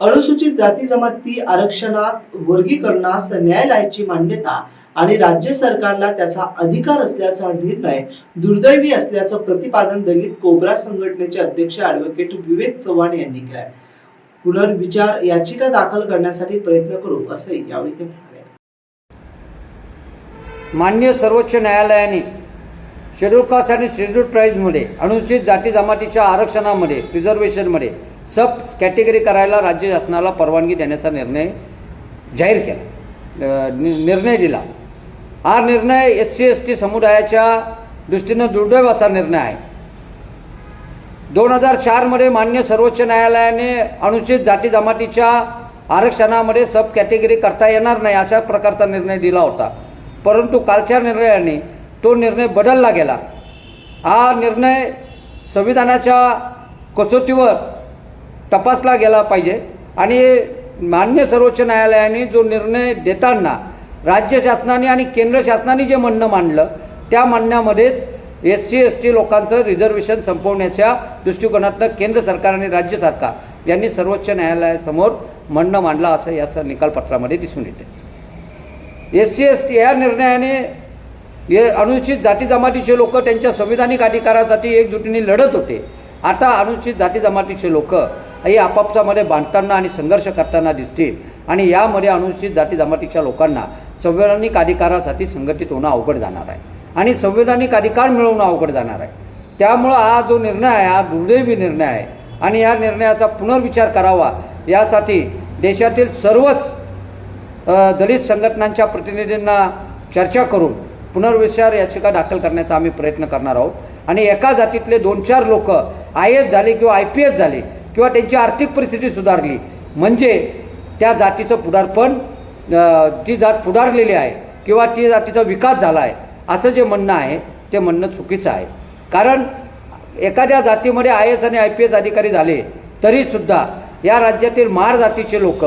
अनुसूचित जाती जमाती आरक्षणात वर्गीकरणास न्यायालयाची मान्यता आणि राज्य सरकारला त्याचा अधिकार असल्याचा निर्णय दुर्दैवी असल्याचं प्रतिपादन दलित कोबरा संघटनेचे अध्यक्ष ॲडव्होकेट विवेक चव्हाण यांनी केलंय. पुनर्विचार याचिका दाखल करण्यासाठी प्रयत्न करू असंही यावेळी ते म्हणाले. मान्य सर्वोच्च न्यायालयाने शेड्यूल कास्ट आणि शेड्यूल ट्राईजमध्ये अनुसूचित जाती जमातीच्या आरक्षणामध्ये रिझर्वेशनमध्ये सब कॅटेगरी करायला राज्य शासनाला परवानगी देण्याचा निर्णय जाहीर केला. निर्णय दिला. हा निर्णय एस सी एस टी समुदायाच्या दृष्टीनं दुर्दैवाचा निर्णय आहे. दोन हजार चारमध्ये मान्य सर्वोच्च न्यायालयाने अनुचित जाती जमातीच्या आरक्षणामध्ये सब कॅटेगरी करता येणार नाही अशा प्रकारचा निर्णय दिला होता. परंतु कालच्या निर्णयाने तो निर्णय बदलला गेला. हा निर्णय संविधानाच्या कसोटीवर तपासला गेला पाहिजे आणि मान्य सर्वोच्च न्यायालयाने जो निर्णय देताना राज्य शासनाने आणि केंद्र शासनाने जे म्हणणं मांडलं त्या म्हणण्यामध्येच एस सी एस टी लोकांचं रिझर्वेशन संपवण्याच्या दृष्टिकोनातनं केंद्र सरकार आणि राज्य सरकार यांनी सर्वोच्च न्यायालयासमोर म्हणणं मांडलं असं याचं निकालपत्रामध्ये दिसून येते. एस सी एस टी या निर्णयाने हे अनुसूचित जाती जमातीचे लोक त्यांच्या संविधानिक अधिकारासाठी एकजुटीने लढत होते. आता अनुसूचित जाती जमातीचे लोक हे आपापसामध्ये बांधताना आणि संघर्ष करताना दिसतील आणि यामध्ये अनुसूचित जाती जमातीच्या लोकांना संवैधानिक अधिकारासाठी संघटित होणं अवघड जाणार आहे आणि संवैधानिक अधिकार मिळवणं अवघड जाणार आहे. त्यामुळं हा जो निर्णय आहे हा दुर्दैवी निर्णय आहे आणि या निर्णयाचा पुनर्विचार करावा यासाठी देशातील सर्वच दलित संघटनांच्या प्रतिनिधींना चर्चा करून पुनर्विचार याचिका दाखल करण्याचा आम्ही प्रयत्न करणार आहोत. आणि एका जातीतले दोन चार लोक आय एस झाले किंवा आय पी एस झाले किंवा त्यांची आर्थिक परिस्थिती सुधारली म्हणजे त्या जातीचं पुढारपण जी ती जात पुढारलेली आहे किंवा ती जातीचा विकास झाला आहे असं जे म्हणणं आहे ते म्हणणं चुकीचं आहे. कारण एखाद्या जातीमध्ये आय एस आणि आय पी एस अधिकारी झाले तरीसुद्धा या राज्यातील महार जातीचे लोक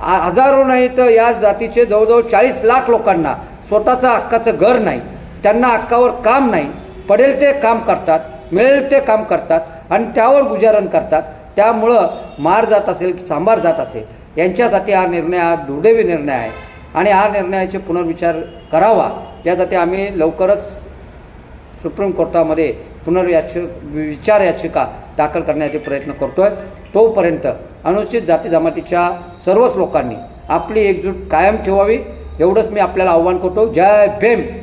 हजारो नाही तर या जातीचे जवळजवळ चाळीस लाख लोकांना स्वतःचं हक्काचं घर नाही त्यांना हक्कावर काम नाही पडेल ते काम करतात मिळेल ते काम करतात आणि त्यावर गुजारण करतात त्यामुळं मार जात असेल सांभार जात असेल यांच्यासाठी हा निर्णय हा दुर्दैवी निर्णय आहे. आणि हा निर्णयाचे पुनर्विचार करावा यासाठी आम्ही लवकरच सुप्रीम कोर्टामध्ये पुनर्याच विचार याचिका दाखल करण्याचे प्रयत्न करतो आहे तोपर्यंत अनुसूचित जाती जमातीच्या सर्वच लोकांनी आपली एकजूट कायम ठेवावी. एवढंच मी आपल्याला आव्हान करतो. जय भीम.